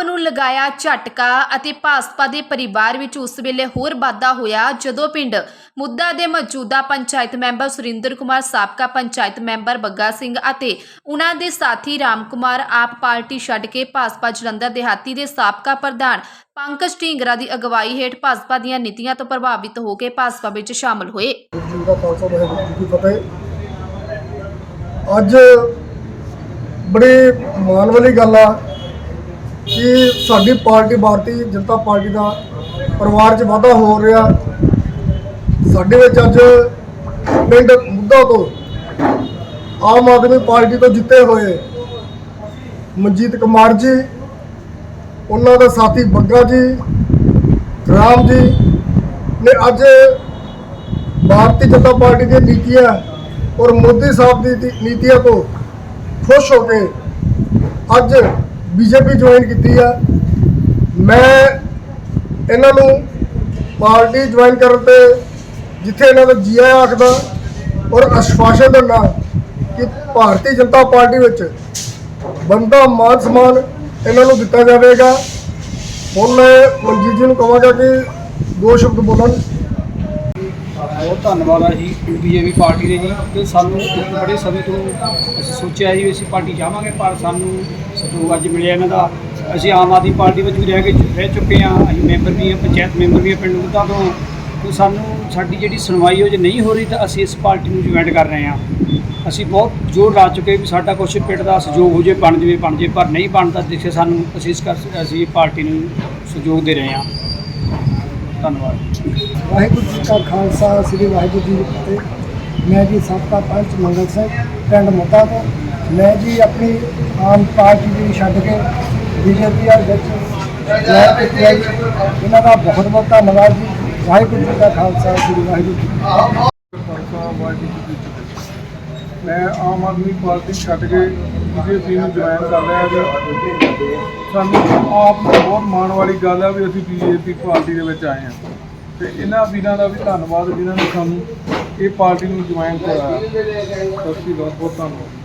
ਆਪ ਨੂੰ ਲਗਾਇਆ ਝਟਕਾ ਅਤੇ ਭਾਜਪਾ ਦੇ ਪਰਿਵਾਰ ਵਿੱਚ ਉਸ ਵੇਲੇ ਹੋਰ ਵਾਧਾ ਹੋਇਆ ਜਦੋਂ ਪਿੰਡ ਮੁੱਦਾ ਦੇ ਮੌਜੂਦਾ ਪੰਚਾਇਤ ਮੈਂਬਰ ਸੁਰਿੰਦਰ ਕੁਮਾਰ ਸਾਬਕਾ ਪੰਚਾਇਤ ਮੈਂਬਰ ਬੱਗਾ ਸਿੰਘ ਅਤੇ ਉਹਨਾਂ ਦੇ ਸਾਥੀ ਰਾਮ ਕੁਮਾਰ ਆਪ ਪਾਰਟੀ ਛੱਡ ਕੇ ਭਾਜਪਾ ਜਲੰਧਰ ਦੇਹਾਤੀ ਦੇ ਸਾਬਕਾ ਪ੍ਰਧਾਨ ਪੰਕਜ ਢੀਂਗਰਾ ਦੀ ਅਗਵਾਈ ਹੇਠ ਭਾਜਪਾ ਦੀਆਂ ਨੀਤੀਆਂ ਤੋਂ ਪ੍ਰਭਾਵਿਤ ਹੋ ਕੇ ਭਾਜਪਾ ਵਿੱਚ ਸ਼ਾਮਲ ਹੋਏ। ਜੀ ਅੱਜ ਬੜੀ ਮਾਣ ਵਾਲੀ ਗੱਲ ਆ ਕਿ ਸਾਡੀ ਪਾਰਟੀ ਭਾਰਤੀ ਜਨਤਾ ਪਾਰਟੀ ਦਾ ਪਰਿਵਾਰ 'ਚ ਵਾਧਾ ਹੋ ਰਿਹਾ। ਸਾਡੇ ਵਿੱਚ ਅੱਜ ਪਿੰਡ ਮੁੱਦਾ ਤੋਂ ਆਮ ਆਦਮੀ ਪਾਰਟੀ ਤੋਂ ਜਿੱਤੇ ਹੋਏ ਮਨਜੀਤ ਕੁਮਾਰ ਜੀ, ਉਹਨਾਂ ਦਾ ਸਾਥੀ ਬੱਗਾ ਜੀ, ਰਾਮ ਜੀ ਨੇ ਅੱਜ ਭਾਰਤੀ ਜਨਤਾ ਪਾਰਟੀ ਦੀਆਂ ਨੀਤੀਆਂ ਔਰ ਮੋਦੀ ਸਾਹਿਬ ਦੀ ਨੀਤੀਆਂ ਤੋਂ ਖੁਸ਼ ਹੋ ਕੇ ਅੱਜ ਬੀਜੇਪੀ ਜੁਆਇਨ ਕੀਤੀ ਆ। ਮੈਂ ਇਹਨਾਂ ਨੂੰ ਪਾਰਟੀ ਜੁਆਇਨ ਕਰਨ ਤੇ ਜਿੱਥੇ ਇਹਨਾਂ ਦਾ ਜੀਆ ਆਖਦਾ ਔਰ ਅਸ਼ਵਾਸਨ ਦਿੰਦਾ ਕਿ ਭਾਰਤੀ ਜਨਤਾ ਪਾਰਟੀ ਵਿੱਚ ਬੰਦਾ ਮਾਨ ਸਮਾਨ ਇਹਨਾਂ ਨੂੰ ਦਿੱਤਾ ਜਾਵੇਗਾ। ਹੁਣ ਮੈਂ ਮਨਜੀਤ ਜੀ ਨੂੰ ਕਹਾਂਗਾ ਕਿ ਦੋ ਸ਼ਬਦ ਬੋਲਣ। ਬਹੁਤ ਧੰਨਵਾਦ ਆ ਜੀ ਬੀਜੇਪੀ ਪਾਰਟੀ ਦੇ ਜੀ। ਤੇ ਸਾਨੂੰ ਇੱਕ ਬੜੇ ਸਮੇਂ ਤੋਂ ਅਸੀਂ ਸੋਚਿਆ ਜੀ ਵੀ ਅਸੀਂ ਪਾਰਟੀ ਜਾਵਾਂਗੇ, ਪਰ ਸਾਨੂੰ ਸਹਿਯੋਗ ਅੱਜ ਮਿਲਿਆ ਇਹਨਾਂ ਦਾ। ਅਸੀਂ ਆਮ ਆਦਮੀ ਪਾਰਟੀ ਵਿੱਚ ਵੀ ਰਹਿ ਕੇ ਰਹਿ ਚੁੱਕੇ ਹਾਂ। ਅਸੀਂ ਮੈਂਬਰ ਵੀ ਹਾਂ, ਪੰਚਾਇਤ ਮੈਂਬਰ ਵੀ ਹਾਂ ਪਿੰਡ ਮੁੱਦਾ ਤੋਂ। ਤੇ ਸਾਨੂੰ ਸਾਡੀ ਜਿਹੜੀ ਸੁਣਵਾਈ ਉਹ ਜੇ ਨਹੀਂ ਹੋ ਰਹੀ ਤਾਂ ਅਸੀਂ ਇਸ ਪਾਰਟੀ ਨੂੰ ਜੁਆਇਨ ਕਰ ਰਹੇ ਹਾਂ। ਅਸੀਂ ਬਹੁਤ ਜ਼ੋਰ ਲਾ ਚੁੱਕੇ ਵੀ ਸਾਡਾ ਕੁਛ ਪਿੰਡ ਦਾ ਸਹਿਯੋਗ ਹੋ ਜੇ, ਬਣ ਜਵੇ, ਬਣ ਜੇ, ਪਰ ਨਹੀਂ ਬਣਦਾ ਜਿੱਥੇ ਸਾਨੂੰ ਅਸੀਂ ਇਸ ਕਰ ਅਸੀਂ ਪਾਰਟੀ ਨੂੰ ਸਹਿਯੋਗ ਦੇ ਰਹੇ ਹਾਂ। ਧੰਨਵਾਦ। ਵਾਹਿਗੁਰੂ ਜੀ ਕਾ ਖਾਲਸਾ, ਸ੍ਰੀ ਵਾਹਿਗੁਰੂ ਜੀ ਕੀ ਫਤਿਹ। ਮੈਂ ਜੀ ਸਾਬਕਾ ਪੰਚ ਮੰਗਲ ਸਿੰਘ, ਪਿੰਡ ਮੁੱਦਾ ਤੋਂ। ਮੈਂ ਜੀ ਆਪਣੀ ਆਮ ਪਾਰਟੀ ਦੀ ਛੱਡ ਕੇ ਬੀਜੇਪੀ ਆ ਵਿੱਚ ਜੁਆਇਨ ਇਹਨਾਂ ਦਾ ਬਹੁਤ ਬਹੁਤ ਧੰਨਵਾਦ ਜੀ। ਵਾਹਿਗੁਰੂ ਜੀ ਕਾ ਖਾਲਸਾ, ਸ੍ਰੀ ਵਾਹਿਗੁਰੂ ਜੀ ਖਾਲਸਾ ਵਾਹਿਗੁਰੂ ਮੈਂ ਆਮ ਆਦਮੀ ਪਾਰਟੀ ਛੱਡ ਕੇ ਬੀਜੇਪੀ ਨੂੰ ਜੁਆਇਨ ਕਰ ਰਿਹਾ ਜੀ। ਸਾਨੂੰ ਆਪ ਨੂੰ ਬਹੁਤ ਮਾਣ ਵਾਲੀ ਗੱਲ ਹੈ ਵੀ ਅਸੀਂ ਬੀਜੇਪੀ ਪਾਰਟੀ ਦੇ ਵਿੱਚ ਆਏ ਹਾਂ। ਤੇ ਇਹਨਾਂ ਵੀਰਾਂ ਦਾ ਵੀ ਧੰਨਵਾਦ, ਜਿਨ੍ਹਾਂ ਨੇ ਸਾਨੂੰ ਇਹ ਪਾਰਟੀ ਨੂੰ ਜੁਆਇਨ ਕਰਾਇਆ। ਸਤਿ ਸ਼੍ਰੀ ਅਕਾਲ ਬਹੁਤ ਧੰਨਵਾਦ।